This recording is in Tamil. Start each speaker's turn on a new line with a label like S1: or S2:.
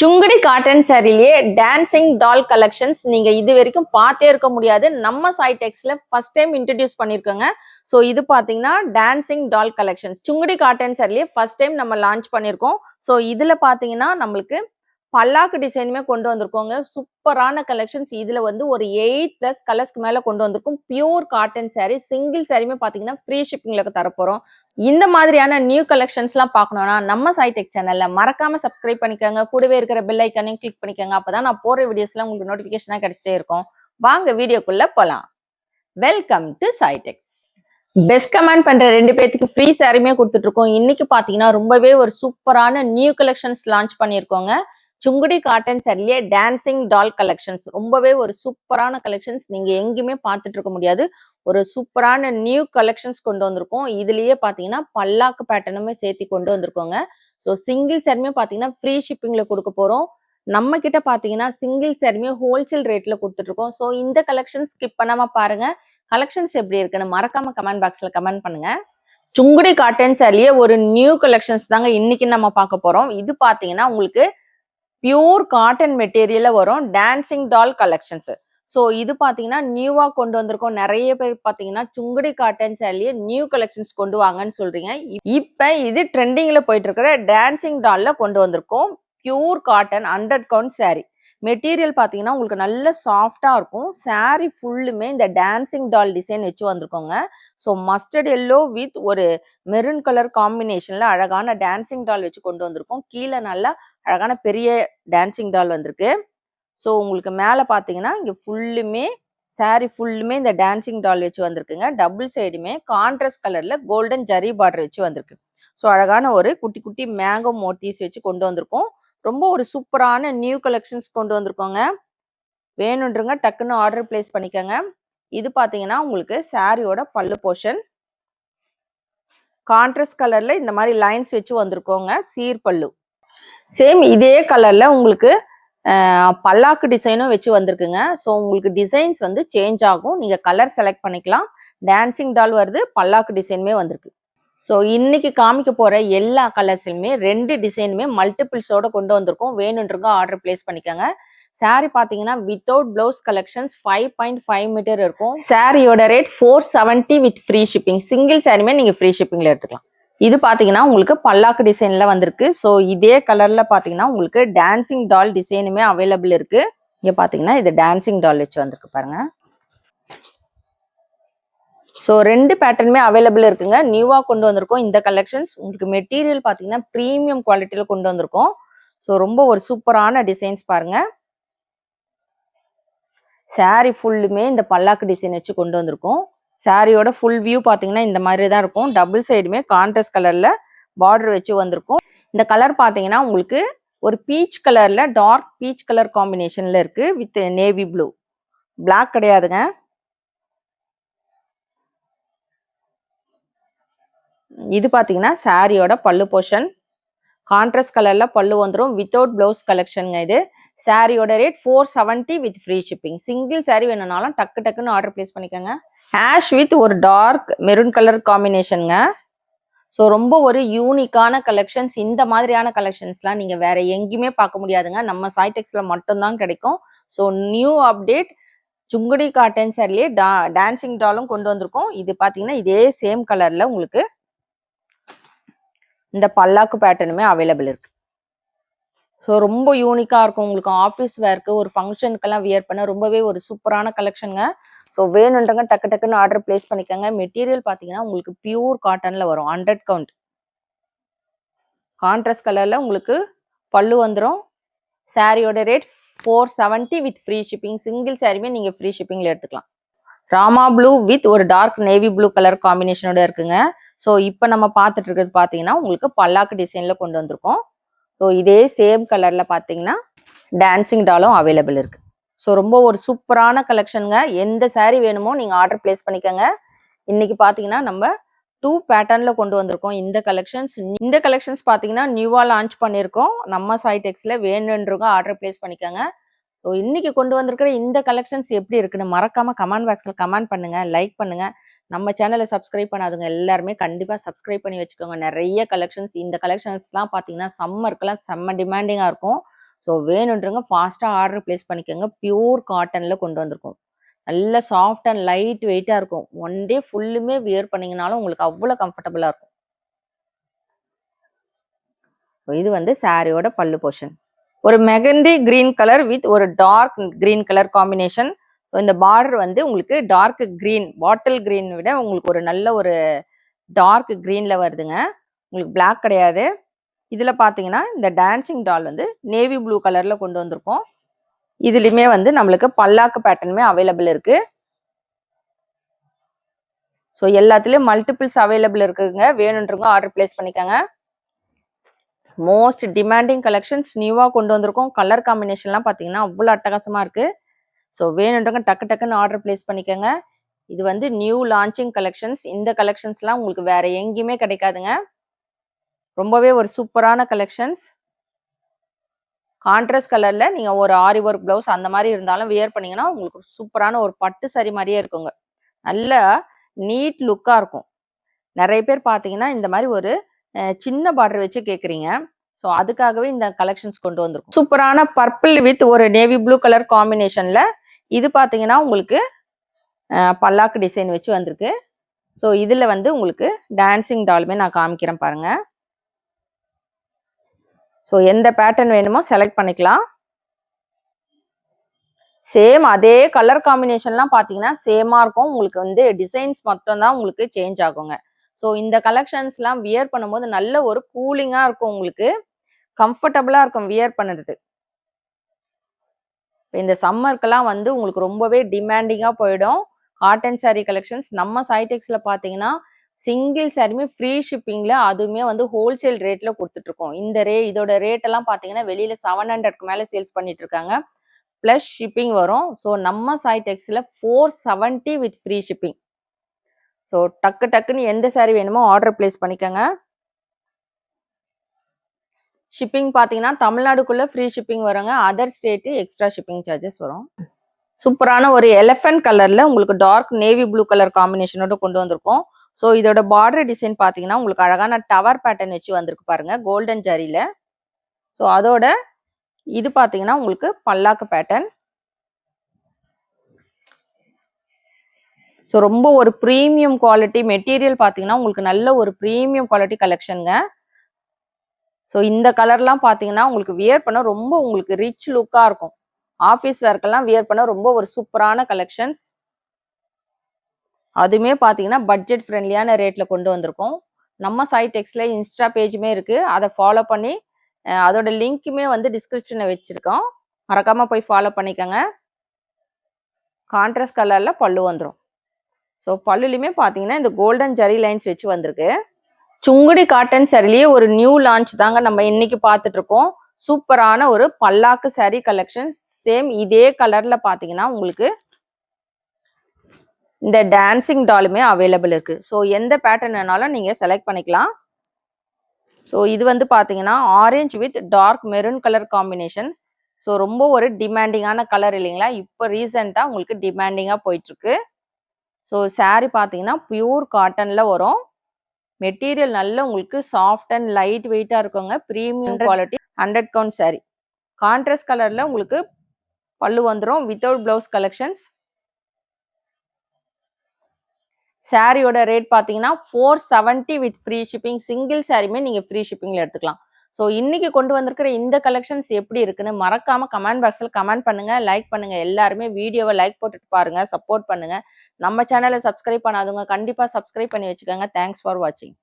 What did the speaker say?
S1: சுங்குடி காட்டன் சாரிலேயே டான்சிங் டால் கலெக்ஷன்ஸ் நீங்க இது வரைக்கும் பார்த்தே இருக்க முடியாது. நம்ம சைடெக்ஸ்ல ஃபர்ஸ்ட் டைம் இன்ட்ரடியூஸ் பண்ணிருக்கோங்க. ஸோ இது பாத்தீங்கன்னா dancing doll collections Sungudi cotton சாரிலேயே first time நம்ம லான்ச் பண்ணியிருக்கோம் ஸோ இதுல பாத்தீங்கன்னா நம்மளுக்கு பல்லாக்கு டிசைனுமே கொண்டு வந்திருக்கோங்க. சூப்பரான கலெக்ஷன்ஸ் இதுல வந்து ஒரு எயிட் பிளஸ் கலர்ஸ்க்கு மேல கொண்டு வந்திருக்கோம். பியூர் காட்டன் சாரீ சிங்கிள் சாரியுமே பாத்தீங்கன்னா ஃப்ரீ ஷிப்பிங்ல தரப்போறோம். இந்த மாதிரியான நியூ கலெக்ஷன்ஸ்லாம் பார்க்கணுன்னா நம்ம சைடெக் சேனல்ல மறக்காம சப்ஸ்கிரைப் பண்ணிக்கோங்க. கூடவே இருக்கிற பெல் ஐக்கானையும் கிளிக் பண்ணிக்கோங்க. அப்பதான் நான் போடுற வீடியோஸ்லாம் உங்களுக்கு நோட்டிபிகேஷனா கிடைச்சிட்டே இருக்கும். வாங்க வீடியோக்குள்ள போலாம். Welcome to Saitex best comment பண்ற ரெண்டு பேத்துக்கு ஃப்ரீ சாரியுமே கொடுத்துட்டு இருக்கோம். இன்னைக்கு பாத்தீங்கன்னா ரொம்பவே ஒரு சூப்பரான நியூ கலெக்ஷன்ஸ் லான்ச் பண்ணியிருக்கோங்க. சுங்குடி காட்டன் சரியே டான்சிங் டால் கலெக்ஷன்ஸ் ரொம்பவே ஒரு சூப்பரான கலெக்ஷன்ஸ் நீங்க எங்கேயுமே பார்த்துட்டு இருக்க முடியாது. ஒரு சூப்பரான நியூ கலெக்ஷன்ஸ் கொண்டு வந்திருக்கோம். இதுலயே பாத்தீங்கன்னா பல்லாக்கு பேட்டர்னுமே சேர்த்து கொண்டு வந்திருக்கோங்க. ஸோ சிங்கிள் சேருமே பாத்தீங்கன்னா ஃப்ரீ ஷிப்பிங்ல கொடுக்க போறோம். நம்ம கிட்ட பாத்தீங்கன்னா சிங்கிள் சேருமே ஹோல்சேல் ரேட்ல கொடுத்துட்டு இருக்கோம். ஸோ இந்த கலெக்ஷன் ஸ்கிப் பண்ணாம பாருங்க. கலெக்ஷன்ஸ் எப்படி இருக்குன்னு மறக்காம கமெண்ட் பாக்ஸ்ல கமெண்ட் பண்ணுங்க. சுங்குடி காட்டன் சாரியே ஒரு நியூ கலெக்ஷன்ஸ் தாங்க இன்னைக்கு நம்ம பார்க்க போறோம். இது பாத்தீங்கன்னா உங்களுக்கு பியூர் காட்டன் மெட்டீரியலில் வரும் டான்சிங் டால் கலெக்ஷன்ஸ் ஸோ இது பார்த்தீங்கன்னா நியூவாக கொண்டு வந்திருக்கோம். நிறைய பேர் பார்த்தீங்கன்னா சுங்குடி காட்டன் சாரிலேயே நியூ கலெக்ஷன்ஸ் கொண்டு வாங்கன்னு சொல்றீங்க. இப்போ இது ட்ரெண்டிங்கில் போயிட்டு இருக்கிற டான்சிங் டாலில் கொண்டு வந்திருக்கோம். Pure cotton hundred count saree. Material பார்த்தீங்கன்னா உங்களுக்கு நல்ல சாஃப்டாக இருக்கும். Saree ஃபுல்லுமே இந்த டான்சிங் டால் டிசைன் வச்சு வந்திருக்கோங்க. ஸோ மஸ்டர்ட் எல்லோ வித் ஒரு மெரூன் கலர் காம்பினேஷனில் அழகான டான்சிங் டால் வச்சு கொண்டு வந்திருக்கோம். கீழே நல்லா அழகான பெரிய டான்சிங் டால் வந்திருக்கு. ஸோ உங்களுக்கு மேலே பார்த்தீங்கன்னா இங்கே ஃபுல்லுமே சாரி ஃபுல்லுமே இந்த டான்சிங் டால் வச்சு வந்திருக்குங்க. டபுள் சைடுமே கான்ட்ராஸ்ட் கலரில் கோல்டன் ஜரி பார்டர் வச்சு வந்திருக்கு. ஸோ அழகான ஒரு குட்டி குட்டி மேங்கோ மோட்டிஸ் வச்சு கொண்டு வந்திருக்கோம். ரொம்ப ஒரு சூப்பரான நியூ கலெக்ஷன்ஸ் கொண்டு வந்திருக்கோங்க. வேணுன்றங்க டக்குன்னு ஆர்டர் பிளேஸ் பண்ணிக்கோங்க. இது பார்த்தீங்கன்னா உங்களுக்கு சாரியோட பல்லு போர்ஷன் கான்ட்ராஸ்ட் கலரில் இந்த மாதிரி லைன்ஸ் வச்சு வந்திருக்கோங்க. சீர் பல்லு. சேம் இதே கலரில் உங்களுக்கு பல்லாக்கு டிசைனும் வச்சு வந்திருக்குங்க. ஸோ உங்களுக்கு டிசைன்ஸ் வந்து சேஞ்ச் ஆகும். நீங்கள் கலர் செலக்ட் பண்ணிக்கலாம். டான்சிங் டால் வருது பல்லாக்கு டிசைனுமே வந்திருக்கு. ஸோ இன்னைக்கு காமிக்க போகிற எல்லா கலர்ஸ்லையுமே ரெண்டு டிசைனுமே மல்டிபிள்ஸோட கொண்டு வந்திருக்கோம். வேணுன்றவங்க ஆர்டர் பிளேஸ் பண்ணிக்கோங்க. சாரி பார்த்தீங்கன்னா without blouse collections five point five metre இருக்கும். சாரியோட rate four seventy with free shipping single சாரியுமே நீங்கள் ஃப்ரீ ஷிப்பிங்கில் எடுத்துக்கலாம். இது பார்த்தீங்கன்னா உங்களுக்கு பல்லாக்கு டிசைன்ல வந்திருக்கு. ஸோ இதே கலர்ல பார்த்தீங்கன்னா உங்களுக்கு டான்சிங் டால் டிசைனுமே அவைலபிள் இருக்கு. இங்க பார்த்தீங்கன்னா இது டான்சிங் டால் வச்சு வந்திருக்கு பாருங்க. ஸோ ரெண்டு பேட்டர்னுமே அவைலபிள் இருக்குங்க. நியூவாக கொண்டு வந்திருக்கோம். இந்த கலெக்ஷன்ஸ் உங்களுக்கு மெட்டீரியல் பார்த்தீங்கன்னா ப்ரீமியம் குவாலிட்டியில் கொண்டு வந்திருக்கோம். ஸோ ரொம்ப ஒரு சூப்பரான டிசைன்ஸ் பாருங்க. சாரி ஃபுல்லுமே இந்த பல்லாக்கு டிசைன் வச்சு கொண்டு வந்திருக்கோம். சாரியோட ஃபுல் வியூ பார்த்தீங்கன்னா இந்த மாதிரி தான் இருக்கும். டபுள் சைடுமே கான்ட்ரஸ்ட் கலரில் பார்டர் வச்சு வந்திருக்கும். இந்த கலர் பார்த்தீங்கன்னா உங்களுக்கு ஒரு பீச் கலரில் டார்க் பீச் கலர் காம்பினேஷனில் இருக்குது வித் நேவி ப்ளூ பிளாக் கிடையாதுங்க. இது பார்த்தீங்கன்னா சாரியோட பல்லு போர்ஷன் கான்ட்ராஸ்ட் கலர்ல பல்லு வந்துடும் வித்தவுட் பிளவுஸ் கலெக்ஷனுங்க இது. சாரியோட rate four seventy with free shipping single sari வேணும்னாலும் டக்கு டக்குன்னு ஆர்டர் பிளேஸ் பண்ணிக்கோங்க. ஆஷ் வித் ஒரு டார்க் மெரூன் கலர் காம்பினேஷனுங்க ஸோ ரொம்ப ஒரு யூனிக்கான கலெக்ஷன்ஸ் இந்த மாதிரியான கலெக்ஷன்ஸ்லாம் நீங்கள் வேற எங்கேயுமே பார்க்க முடியாதுங்க. நம்ம சாய்டெக்ஸில் மட்டும்தான் கிடைக்கும். So new update Sungudi cotton சாரிலேயே டா டான்சிங் டாலும் கொண்டு வந்திருக்கோம். இது பார்த்தீங்கன்னா இதே சேம் கலரில் உங்களுக்கு இந்த பல்லாக்கு பேட்டர்னுமே அவைலபிள் இருக்கு. ஸோ ரொம்ப யூனிக்காக இருக்கும். உங்களுக்கு ஆஃபீஸ் வேர்க்கு ஒரு ஃபங்க்ஷனுக்கெல்லாம் வியர் பண்ண ரொம்பவே ஒரு சூப்பரான கலெக்ஷனுங்க ஸோ வேணுன்றங்க டக்கு டக்குன்னு ஆர்டர் பிளேஸ் பண்ணிக்கோங்க. மெட்டீரியல் பார்த்தீங்கன்னா உங்களுக்கு பியூர் காட்டனில் வரும். ஹண்ட்ரட் கவுண்ட் கான்ட்ராஸ்ட் கலரில் உங்களுக்கு பல்லு வந்துடும் சாரியோட rate four seventy with free shipping single சாரியுமே நீங்கள் ஃப்ரீ ஷிப்பிங்கில் எடுத்துக்கலாம். ராமா ப்ளூ வித் ஒரு டார்க் நேவி ப்ளூ கலர் காம்பினேஷனோட இருக்குங்க. ஸோ இப்போ நம்ம பார்த்துட்டு இருக்கிறது பார்த்தீங்கன்னா உங்களுக்கு பல்லாக்கு டிசைனில் கொண்டு வந்திருக்கோம். ஸோ இதே சேம் கலரில் பார்த்தீங்கன்னா டான்சிங் டாலும் அவைலபிள் இருக்குது ஸோ ரொம்ப ஒரு சூப்பரான கலெக்ஷனுங்க எந்த சேரீ வேணுமோ நீங்கள் ஆர்டர் பிளேஸ் பண்ணிக்கோங்க. இன்னைக்கு பார்த்தீங்கன்னா நம்ம டூ பேட்டர்னில் கொண்டு வந்திருக்கோம். இந்த கலெக்ஷன்ஸ் இந்த கலெக்ஷன்ஸ் பார்த்தீங்கன்னா நியூவாக லான்ச் பண்ணியிருக்கோம். நம்ம சைடெக்ஸ்ல வேணுன்றவங்க ஆர்டர் பிளேஸ் பண்ணிக்கோங்க. ஸோ இன்னைக்கு கொண்டு வந்திருக்கிற இந்த கலெக்ஷன்ஸ் எப்படி இருக்குன்னு மறக்காம கமெண்ட் பாக்ஸில் கமெண்ட் பண்ணுங்க லைக் பண்ணுங்க. நம்ம சேனலை சப்ஸ்கிரைப் பண்ணாதவங்க எல்லாருமே கண்டிப்பாக சப்ஸ்கிரைப் பண்ணி வச்சுக்கோங்க. நிறைய கலெக்ஷன்ஸ் இந்த கலெக்ஷன்ஸ்லாம் பார்த்தீங்கன்னா சம்மருக்குலாம் செம்ம டிமாண்டிங்காக இருக்கும். ஸோ வேணுன்றவங்க ஃபாஸ்ட்டாக ஆர்டர் ப்ளேஸ் பண்ணிக்கோங்க. பியூர் காட்டனில் கொண்டு வந்திருக்கோம். நல்ல சாஃப்ட் அண்ட் லைட் வெயிட்டாக இருக்கும். ஒன் டே ஃபுல்லுமே வியர் பண்ணீங்கனாலும் உங்களுக்கு அவ்வளோ கம்ஃபர்டபுளாக இருக்கும். இது வந்து சாரியோட பல்லு போர்ஷன் ஒரு மெகந்தி கிரீன் கலர் வித் ஒரு டார்க் கிரீன் கலர் காம்பினேஷன் இந்த பார்டர் வந்து உங்களுக்கு டார்க் கிரீன் பாட்டில் கிரீன் விட உங்களுக்கு ஒரு நல்ல ஒரு டார்க் கிரீன்ல வருதுங்க. உங்களுக்கு பிளாக் கிடையாது. இதில் பார்த்தீங்கன்னா இந்த டான்சிங் டால் வந்து நேவி ப்ளூ கலரில் கொண்டு வந்திருக்கோம். இதுலேயுமே வந்து நம்மளுக்கு பல்லாக்கு பேட்டர்னுமே அவைலபிள் இருக்கு. ஸோ எல்லாத்துலேயும் மல்டிபிள்ஸ் அவைலபிள் இருக்குங்க. வேணுன்றவங்க ஆர்டர் பிளேஸ் பண்ணிக்கோங்க. மோஸ்ட் டிமாண்டிங் கலெக்ஷன்ஸ் நியூவாக கொண்டு வந்திருக்கோம். கலர் காம்பினேஷன்லாம் பார்த்தீங்கன்னா அவ்வளோ அட்டகாசமாக இருக்குது ஸோ வேணுன்றவங்க டக்கு டக்குன்னு ஆர்டர் பிளேஸ் பண்ணிக்கோங்க. இது வந்து நியூ லான்ச்சிங் கலெக்ஷன்ஸ் இந்த கலெக்ஷன்ஸ்லாம் உங்களுக்கு வேறு எங்கேயுமே கிடைக்காதுங்க. ரொம்பவே ஒரு சூப்பரான கலெக்ஷன்ஸ் கான்ட்ராஸ்ட் கலரில் நீங்கள் ஒரு ஆரி ஒர்க் ப்ளவுஸ் அந்த மாதிரி இருந்தாலும் வியர் பண்ணிங்கன்னா உங்களுக்கு சூப்பரான ஒரு பட்டு சரி மாதிரியே இருக்குங்க. நல்ல நீட் லுக்காக இருக்கும். நிறைய பேர் பார்த்தீங்கன்னா இந்த மாதிரி ஒரு சின்ன பார்டர் வச்சு கேட்குறீங்க ஸோ அதுக்காகவே இந்த கலெக்ஷன்ஸ் கொண்டு வந்திருக்கும். சூப்பரான பர்பிள் வித் ஒரு நேவி ப்ளூ கலர் காம்பினேஷனில் இது பார்த்தீங்கன்னா உங்களுக்கு பல்லாக்கு டிசைன் வச்சு வந்திருக்கு. ஸோ இதில் வந்து உங்களுக்கு டான்சிங் டாலுமே நான் காமிக்கிறேன் பாருங்கள் ஸோ எந்த பேட்டர்ன் வேணுமோ செலக்ட் பண்ணிக்கலாம். சேம் அதே கலர் காம்பினேஷன்லாம் பார்த்தீங்கன்னா சேமாக இருக்கும். உங்களுக்கு வந்து டிசைன்ஸ் மட்டும்தான் உங்களுக்கு சேஞ்ச் ஆகுங்க. ஸோ இந்த கலெக்ஷன்ஸ்லாம் வியர் பண்ணும்போது நல்ல ஒரு கூலிங்காக இருக்கும் உங்களுக்கு. கம்ஃபர்டபுளாக இருக்கும் வியர் பண்ணுறது இப்போ இந்த சம்மருக்கெல்லாம் வந்து உங்களுக்கு ரொம்பவே டிமாண்டிங்காக போயிடும். காட்டன் சாரீ கலெக்ஷன்ஸ் நம்ம சைடெக்ஸில் பார்த்தீங்கன்னா சிங்கிள் சாரியுமே ஃப்ரீ ஷிப்பிங்கில் அதுவுமே வந்து ஹோல்சேல் ரேட்டில் கொடுத்துட்ருக்கோம். இந்த ரே இதோட ரேட்டெல்லாம் பார்த்தீங்கன்னா வெளியில் செவன் ஹண்ட்ரட்க்கு மேலே சேல்ஸ் பண்ணிட்டு இருக்காங்க ப்ளஸ் ஷிப்பிங் வரும். ஸோ நம்ம சைடெக்ஸில் four seventy with free shipping so டக்கு டக்குன்னு எந்த சாரீ வேணுமோ ஆர்டர் பிளேஸ் பண்ணிக்கோங்க. ஷிப்பிங் பார்த்தீங்கன்னா தமிழ்நாடுக்குள்ள ஃப்ரீ ஷிப்பிங் வருங்க. Other state extra shipping charges வரும். சூப்பரான ஒரு எலஃபென்ட் கலரில் உங்களுக்கு டார்க் நேவி ப்ளூ கலர் காம்பினேஷனோட கொண்டு வந்திருக்கோம். ஸோ இதோட பார்டர் டிசைன் பார்த்தீங்கன்னா உங்களுக்கு அழகான டவர் பேட்டர்ன் வச்சு வந்திருக்கு பாருங்க கோல்டன் ஜரியில் ஸோ அதோட இது பார்த்தீங்கன்னா உங்களுக்கு பல்லாக்கு பேட்டர்ன் ஸோ ரொம்ப ஒரு ப்ரீமியம் குவாலிட்டி மெட்டீரியல் பார்த்தீங்கன்னா உங்களுக்கு நல்ல ஒரு ப்ரீமியம் குவாலிட்டி கலெக்ஷனுங்க ஸோ இந்த கலர்லாம் பார்த்தீங்கன்னா உங்களுக்கு வியர் பண்ண ரொம்ப உங்களுக்கு ரிச் லுக்காக இருக்கும். ஆஃபீஸ் வேர்க்கெல்லாம் வியர் பண்ண ரொம்ப ஒரு சூப்பரான கலெக்ஷன்ஸ் அதுவுமே பார்த்தீங்கன்னா பட்ஜெட் ஃப்ரெண்ட்லியான ரேட்டில் கொண்டு வந்திருக்கோம். நம்ம சைட் டெக்ஸ்ட்ல இன்ஸ்டா பேஜுமே இருக்குது அதை ஃபாலோ பண்ணி அதோட லிங்க்குமே வந்து டிஸ்கிரிப்ஷனில் வச்சுருக்கோம். மறக்காமல் போய் ஃபாலோ பண்ணிக்கோங்க. கான்ட்ராஸ்ட் கலரில் பல்லு வந்துடும் ஸோ பல்லுலையுமே பார்த்தீங்கன்னா இந்த கோல்டன் ஜரி லைன்ஸ் வச்சு வந்திருக்கு. சுங்குடி காட்டன் சரிலேயே ஒரு நியூ லான்ச் தாங்க நம்ம இன்னைக்கு பார்த்துட்டு இருக்கோம் சூப்பரான ஒரு பல்லாக்கு saree கலெக்ஷன் சேம் இதே கலர்ல பாத்தீங்கன்னா உங்களுக்கு இந்த டான்சிங் டாலுமே அவைலபிள் இருக்கு. ஸோ எந்த பேட்டர்ன் வேணாலும் நீங்க செலக்ட் பண்ணிக்கலாம். ஸோ இது வந்து பாத்தீங்கன்னா orange with dark maroon colour combination so ரொம்ப ஒரு டிமாண்டிங்கான கலர் இல்லைங்களா? இப்போ ரீசெண்டாக உங்களுக்கு டிமாண்டிங்காக போயிட்டுருக்கு. ஸோ saree பார்த்தீங்கன்னா பியூர் காட்டன்ல வரும். மெட்டீரியல் நல்ல உங்களுக்கு சாஃப்ட் அண்ட் லைட் வெயிட்டா இருக்குங்க. Premium quality hundred count saree. Contrast கலர்ல உங்களுக்கு பல்லு வந்துடும் வித்தவுட் பிளவுஸ் கலெக்ஷன்ஸ் சாரியோட ரேட் பார்த்தீங்கன்னா four seventy with free shipping single சாரியுமே நீங்கள் ஃப்ரீ ஷிப்பிங்கில் எடுத்துக்கலாம். ஸோ இன்னைக்கு கொண்டு வந்திருக்கிற இந்த கலெக்ஷன்ஸ் எப்படி இருக்குன்னு மறக்காம கமெண்ட் பாக்ஸில் கமெண்ட் பண்ணுங்க லைக் பண்ணுங்க எல்லாருமே வீடியோவை லைக் போட்டுட்டு பாருங்க சப்போர்ட் பண்ணுங்க. நம்ம சேனலை சப்ஸ்கிரைப் பண்ணாதவங்க கண்டிப்பாக சப்ஸ்கிரைப் பண்ணி வச்சுக்கோங்க. தேங்க்ஸ் ஃபார் வாட்சிங்